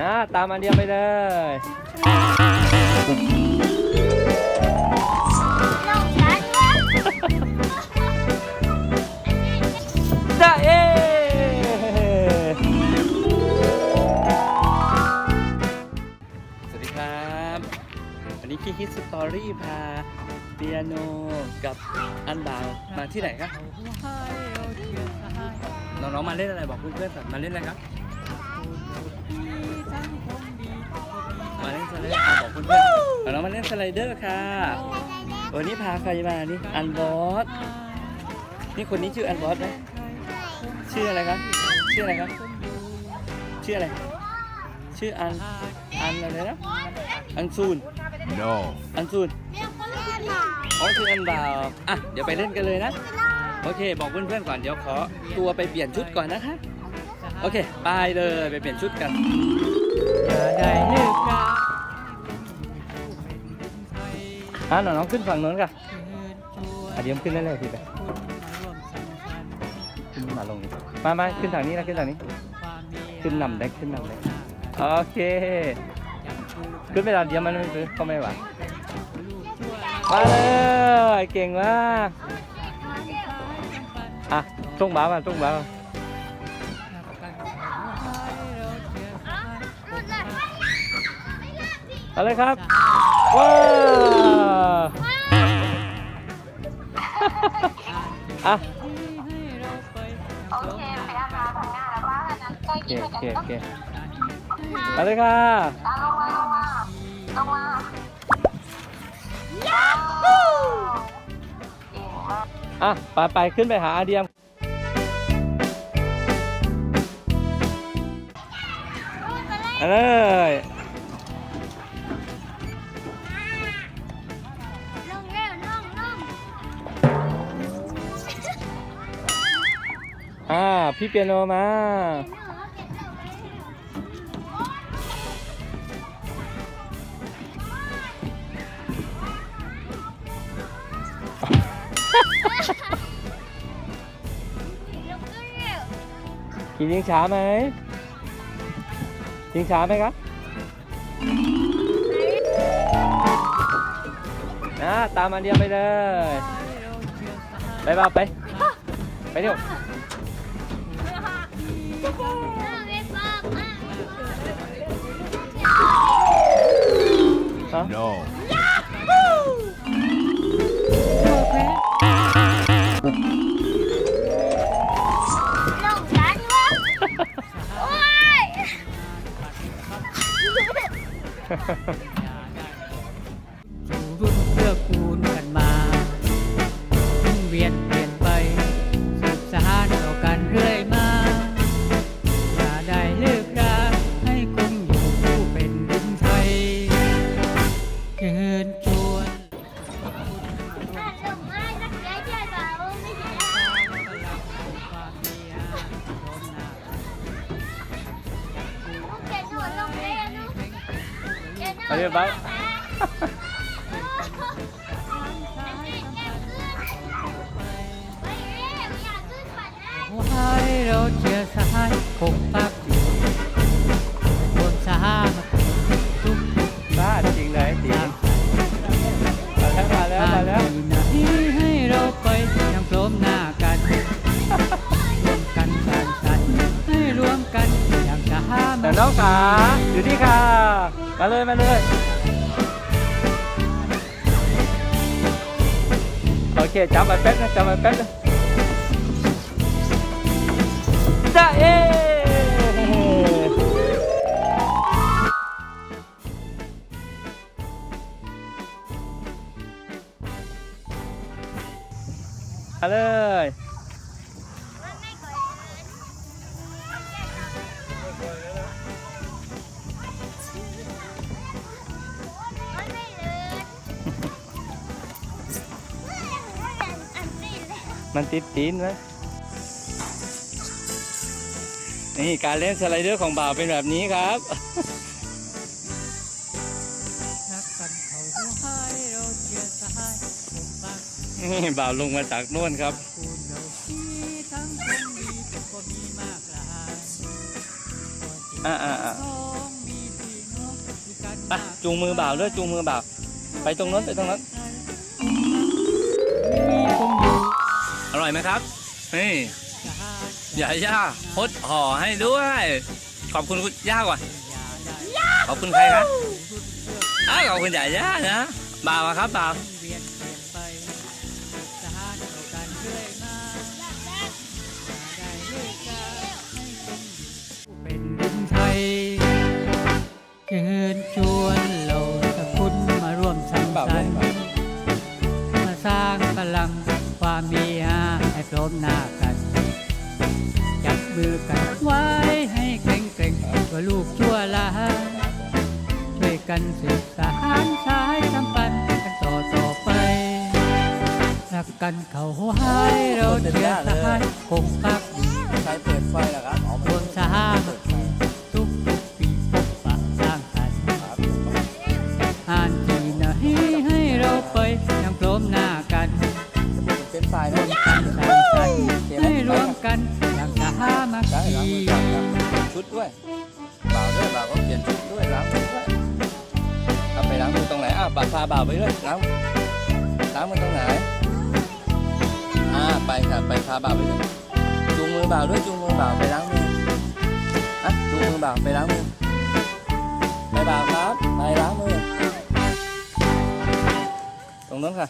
นะตามอันเดียวไปเลยลงช้าด้วยจ้าเอสวัสดีครับวันนี้คิดคิดสตอรี่พาเปียโนกับอันดาวมาที่ไหนครับน้องๆมาเล่นอะไรบอกเพื่อนๆก่อนมาเล่นอะไรครับ เดอร์อะบอกเพื่อนๆน้องๆมาเล่นสไลเดอร์ค่ะ วันนี้พาใครมานี่อันบอสนี่คนนี้ชื่ออันบอสไหมชื่ออะไรครับชื่ออะไรครับชื่ออะไร ชื่ออันอันอะไรนะอันซูน No. อันซูนเรียกว่าเล่นหรออ๋อชื่ออันดาวอะเดี๋ยวไปเล่นกันเลยนะ โอเค บอกเพื่อนๆก่อนเดี๋ยวขอตัวไปเปลี่ยนชุดก่อนนะคะ โอเค ไปเลยไปเปลี่ยนชุดกันได้เลิกรา อะน้องๆขึ้นฝั่งโน้นค่ะอะเดี๋ยวขึ้นเรื่อยๆพี่ไปขึ้นมาลงนี่มามาขึ้นทางนี้นะขึ้นทางนี้ ขึ้นนำได้ขึ้นนำได้โอเค ขึ้นไปแล้วเดี๋ยวมันไม่ซื้อก็ไม่ไหวมาเลยเก่งมากอะส่งบ้ามาส่งบ้ามารุ่นละเอาเลยครับ ว้าวอะโอเคไปอาบน้ำทำงานแล้วบ้างอันนั้นใกล้โอเคกินโอกันเคโอต้องเคมาเลยค่ะลงมาลงมาลงมาอะไปไปขึ้นไปหาอาเดียมเอาเลย พี่เปียโนมา ขี่ยิงช้าไหมยิงช้าไหมครับนะตามอันเดียวไปเลย ไปบ้าไป ไปเที่ยว Huh? No. เขียนหนูเอาเรียบร้อยไปเร็วอย่าขึ้นฝันนะไว้เราเชียร์สหายคงพักอยู่บนสหามาทุกบ้านจริงเลยจริงมาแล้วมาแล้วมาแล้วที่ให้เราไปยังพร้อมหน้ากันรวมกันสร้างสรรค์ให้รวมกันอย่างสหาแต่น้องขาอยู่นี่ค่ะมาเลยมาเลยโอเคจับมาแป๊บนะจับมาแป๊บนะจ้าเอมาเลย มันติดตีนไหมนี่การเล่นสไลเดอร์ของบ่าวเป็นแบบนี้ครับรักกันเขาหัวให้เราเชียร์สหายคงพักนี่บ่าวลงมาจากโน่นครับคูณเราที่ทั้งคนดีก็มีมากหลายอ่าอ่าอ่าทองมีไปจูงมือบ่าวด้วยจูงมือบ่าว ไปตรงนั้นไปตรงนั้น ร่อยไหมครับ นี่อย่าย่าพดห่อให้ด้วย ขอบคุณคุณย่าก่อน ขอบคุณใครครับอ้าวขอบคุณย่าย่านะบ่าวอะครับบ่าวเวียนเปลี่ยนไปสถานเท่ากันเรื่อยมาได้เลิกกาให้เป็นเป็นดินไทยเชิญชวนเราตะคุณมาร่วมสังสรรค์มาสร้างพลัง ความมีหาให้พร้อมหน้ากัน จับมือกันไว้ให้แข็งแกร่งตัวลูกชั่วลาช่วยกันสืบสานสายสัมพันธ์กันต่อต่อไปรักกันเขาให้เราเชื่อสายคงพักดีใครเปิดไฟล่ะครับ ดด้วยบ่าวด้วยบ่าวก็เปลี่ยนชุดด้วยล้างมือด้วยเอาไปล้างมือตรงไหนอ้าวบ่าวพาบ่าวไปด้วยล้างล้างมือตรงไหนอ่าไปค่ะไปพาบ่าวไปด้วยจูงมือบ่าวด้วยจูงมือบ่าวไปล้างมืออะจูงมือบ่าวไปล้างมือไปบ่าวครับไปล้างมือตรงนั้นค่ะ